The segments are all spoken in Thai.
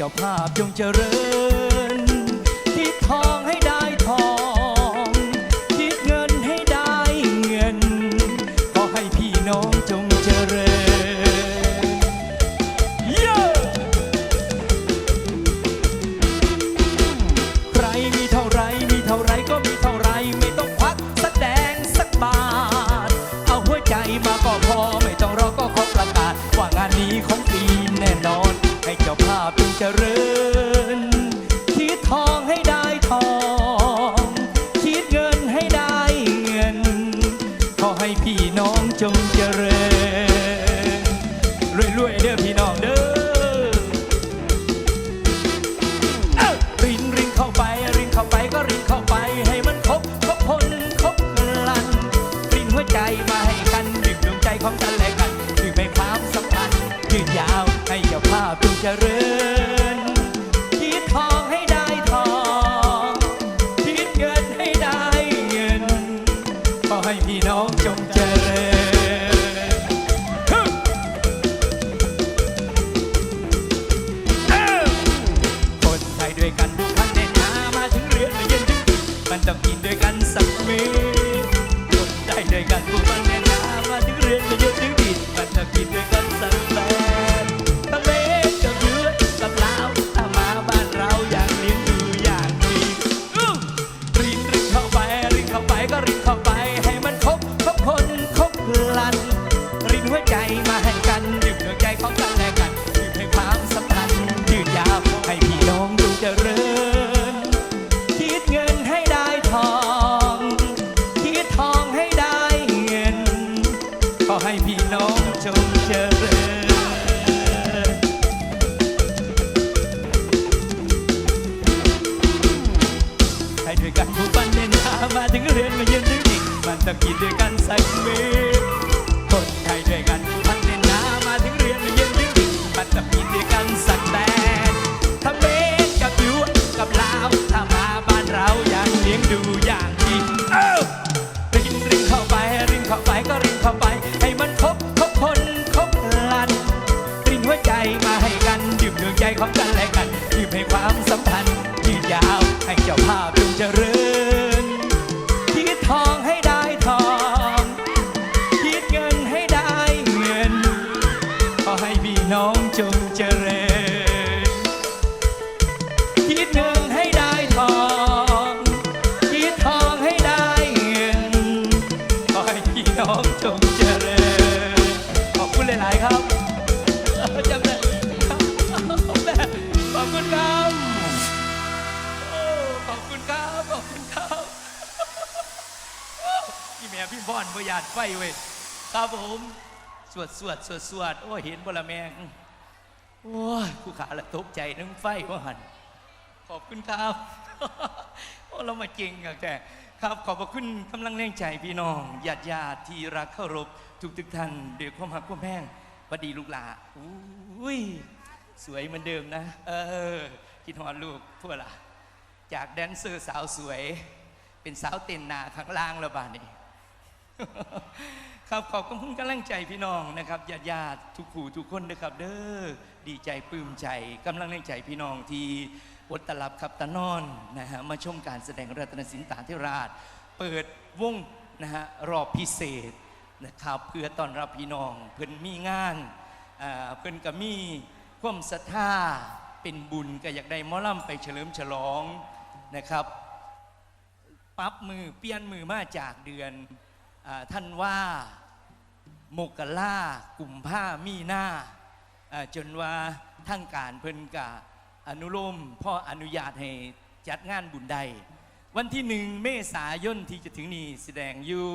จ้าภาพจงเจริญ คิดทองให้ได้ทอง คิดเงินให้ได้เงินขอให้พี่น้องจงเจริญ Yeah! ใครมีเท่าไรมีเท่าไรก็มีเท่าไรไม่ต้องควักสักแดงสักบาท เอาหัวใจมาก็พอไม่ต้องรอก็ขอประกาศว่างานนี้ของฟรีแน่นอนให้เจ้า เจริญ คิดทองให้ได้ทอง คิดเงินให้ได้เงิน ขอให้พี่น้องจงเจริญรวยๆเด้อพี่น้องเด้อเอ้ารินรินเข้าไป รินเข้าไปก็รินเข้าไปให้มันครบครบคนครบลัน รินหัวใจมาให้กันดึงดวงใจของกันและกันดึงไปความสัมพันธ์ยืดยาวให้เจ้าภาพจงเจริญ ดึกมันต้องกินด้วยกันสักมื้อคนได้ด้วยกันพวกท่านเด่นามาถึงเรียนเยอะถึงดินมันต้องกินด้วยกันสัก ต้องกินด้วยกันใสักมื้อคนไทยด้วยกันผู้ปันนามาถึงเรือนมาเยือนถึงนี่มันต้องกินด้วยกันสักแดนทำเมนกับยูกับลาวถ้ามาบ้านเราอย่างเลี้ยงดูอย่างดีเอ้ารินรินเข้าไปรินเข้าไปก็รินเข้าไป ให้มันครบครบคนครบลันรินหัวใจมาให้กันดื่มดวงใจของกันและกันดื่มให้ความสัมพันธ์ยืดยาวให้เจ้าภาพ จงเจริญคิดเงินให้ได้ทองคิดทองให้ได้เงินขอให้พี่น้องจงเจริญขอบคุณหลาย ๆ ครับจำได้ขอบคุณครับโอ้ขอบคุณครับขอบคุณครับพี่แม่พี่บอนประหยัดไฟเว้ยครับผม สวดสวดสวดสวดโอ้เห็นบละแมง โอ้ยผู้ขาละตกใจนึงไฟว่าหัน ขอบคุณครับโอ้เรามาจริงอะแกครับขอบพระคุณกำลังแรงใจพี่น้องญาติญาติที่รักเคารพทุกทุกท่านด้วยความหักความแพงพอดีลูกหลาอุ้ยสวยเหมือนเดิมนะ เออคิดฮอดลูกพวกล่ะ จากแดนเซอร์สาวสวย เป็นสาวเต้นนาข้างล่างแล้วบ้านนี้ ครับขอบคุณกำลังใจพี่น้องนะครับญาติญาติทุกผู้ทุกคนนะครับ เด้อดีใจปลื้มใจกำลังใจพี่น้องที่อดตลับขับตะนอนนะฮะมาชมการแสดงรัตนศิลป์ตาธิราช เปิดวงนะฮะรอบพิเศษนะครับเพื่อต้อนรับพี่น้อง เพิ่นมีงานเพิ่นก็มีความศรัทธาเป็นบุญก็อยากได้มอลำไปเฉลิมฉลองนะครับปรับมือเปลี่ยนมือมาจากเดือนอท่านว่า โมกรากุมผ้ามีหน้าจนว่าทั้งการเพิ่นกะอนุโลมพ่ออนุญาตให้จัดงานบุญใด วันที่หนึ่งเมษายนที่จะถึงนี้แสดงอยู่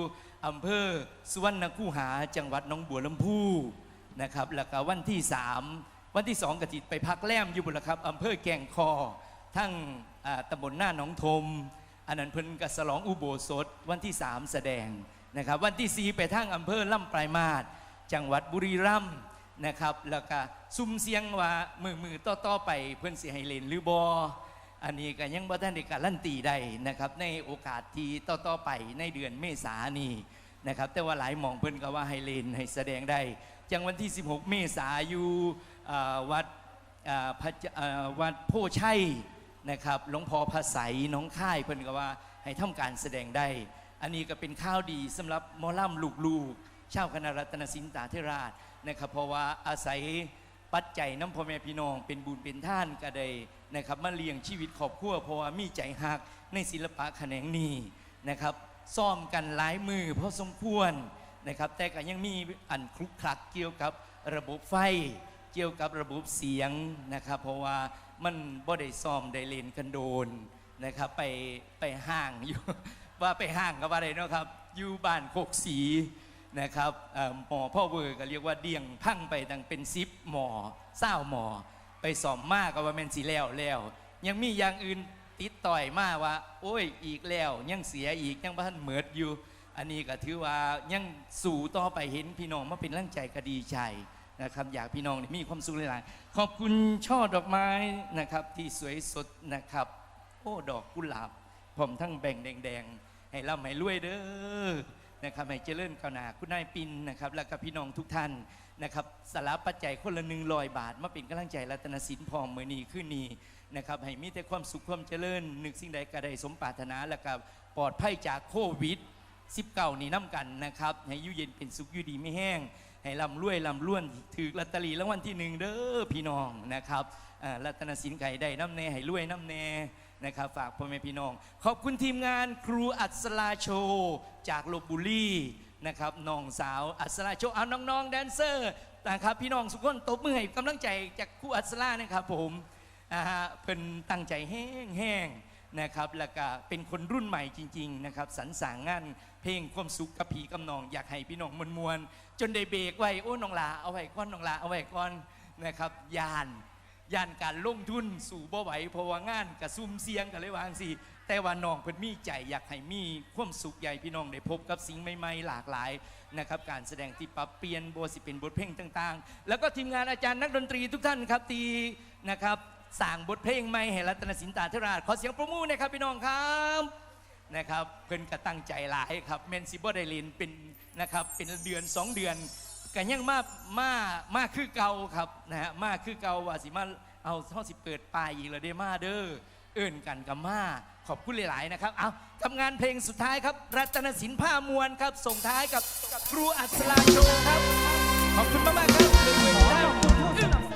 อำเภอสุวรรณคูหาจังหวัดหนองบัวลำพูนะครับแล้วก็วันที่สามวันที่สองกติไปพักแรมอยู่บุนละครับอำเภอแก่งคอ ทั้งตำบลหน้าหนองทม อันนั้นเพิ่นกับสลองอุโบสถวันที่3แสดง นะครับวันที่ 4 ไปทางอำเภอล่ำปลายมาศจังหวัดบุรีรัมย์นะครับแล้วก็ซุ่มเสียงว่ามือมือต่อต่อๆไปเพิ่อนสิให้เลนหรือบออันนี้ก็ยังบ่ทันได้การันตีได้นะครับในโอกาสที่ต่อต่อๆไปในเดือนเมษายนนี้นะครับแต่ว่าหลายมองเพิ่นก็ว่าให้เลนให้แสดงได้จังวันที่ 16 เมษายนอยู่วัดพระวัดโพชัยนะครับหลวงพ่อพระไสยน้องค่ายเพิ่นก็ว่าให้ทำการแสดงได้ อันนี้ก็เป็นข้าวดีสำหรับมอล่ำลูกๆชาวคณะรัตนสินตาเทราชนะครับเพราะว่าอาศัยปัจจัยน้ำพ่อแม่พี่น้องเป็นบุญเป็นท่านก็ได้นะครับมาเลี้ยงชีวิตครอบครัวเพราะว่ามีใจหักในศิลปะแขนงนี้นะครับซ่อมกันหลายมือพอสมควรนะครับแต่ก็ยังมีอันคลุกคลักเกี่ยวกับระบบไฟเกี่ยวกับระบบเสียงนะครับเพราะว่ามันบ่ได้ซ่อมได้เลนกันโดนนะครับไปไปห้างอยู่ ว่าไปห้างก็ว่าได้เนาะครับอยู่บ้านโคกสีนะครับหมอพ่อเวอร์ก็เรียกว่าเดี่ยงพังไปตั้งเป็นซิปหมอเศร้าหมอ ไปสอมมากก็ว่าแม่นสีแล้วแล้ว ยังมีอย่างอื่นติดต่อยมาว่า โอ้ยอีกแล้ว ยังเสียอีกยังบ้านเหมิดอยู่ อันนี้ก็ถือว่ายังสู่ต่อไปเห็นพี่น้องมาเป็นร่างใจก็ดีใจนะครับอยากพี่น้องมีความสุขหลายๆขอบคุณช่อดอกไม้นะครับที่สวยสดนะครับ โอ้ดอกกุหลาบ ผมทั้งแบ่งแดงๆ ให้ร่ำให้รวยเด้อนะครับให้เจริญก้าวหน้าคุณนายปินนะครับแล้วก็พี่น้องทุกท่านนะครับสาระปัจจัยคนละหนึ่งลอยบาท มาเป็นกำลังใจรัตนสินพองมือนีขึ้นนีนะครับให้มีแต่ความสุขความเจริญนึกสิ่งใดก็ได้สมปรารถนาแล้วก็ปลอดภัยจากโควิด19นี่น้ำกันนะครับให้ยุเย็นเป็นสุขยู่ดีไม่แห้ง ให้ลำรวยลำล้วนถือลอตเตอรี่รางวัลที่หนึ่งเด้อพี่น้องนะครับรัตนสินไก่ได้น้ำแน่ให้รวยน้ำแน่ นะครับฝากพ่อแม่พี่น้อง ขอบคุณทีมงานครูอัศราโชว์จากลบบุรีนะครับน้องสาวอัศราโชว์เอาน้องๆแดนเซอร์นะครับพี่น้องสุกคนตบมือให้กำลังใจจากครูอัศรานะครับผมอ่าฮะเพิ่นตั้งใจแห้งแห้งๆ นะครับแล้วก็เป็นคนรุ่นใหม่จริงๆนะครับสรรสางงานเพลงความสุขกับผีกับน้อง อยากให้พี่น้องมวลมวลๆจนได้เบรกไว้โอ้น้องลาเอาไว้ก้อนน้องลาเอาไว้ก้อนนะครับยาน ย่านการลงทุนสู่บ่ไหวเพราะว่างานกับซุ่มเสียงกันเลยวาจั่งสิแต่ว่าน้องเพิ่นมีใจอยากให้มีความสุขใหญ่พี่น้องได้พบกับสิ่งใหม่ๆหลากหลายนะครับการแสดงที่ปรับเปลี่ยนโบสิเป็นบทเพลงต่างๆ แล้วก็ทีมงานอาจารย์นักดนตรีทุกท่านครับที่นะครับสั่งบทเพลงใหม่ให้รัตนสินตาเทราชขอเสียงประมือหนะครับพี่น้องครับนะครับเพิ่นก็ตั้งใจหลายครับเมนซิบอไดลินเป็นนะครับเป็นเดือน 2 เดือน กันยังมามามาคือเก่าครับนะฮะมาคือเก่าว่าสิมาเอาเท่าสิเปิดปลายอีกแล้วเด้มาเด้อเอิ่นกันกับมาขอบคุณหลาย ๆ นะครับเอาทำงานเพลงสุดท้ายครับ รัตนสินผ้ามวลครับ ส่งท้ายกับครูอัศราโชครับ ขอบคุณมาก ๆ ครับ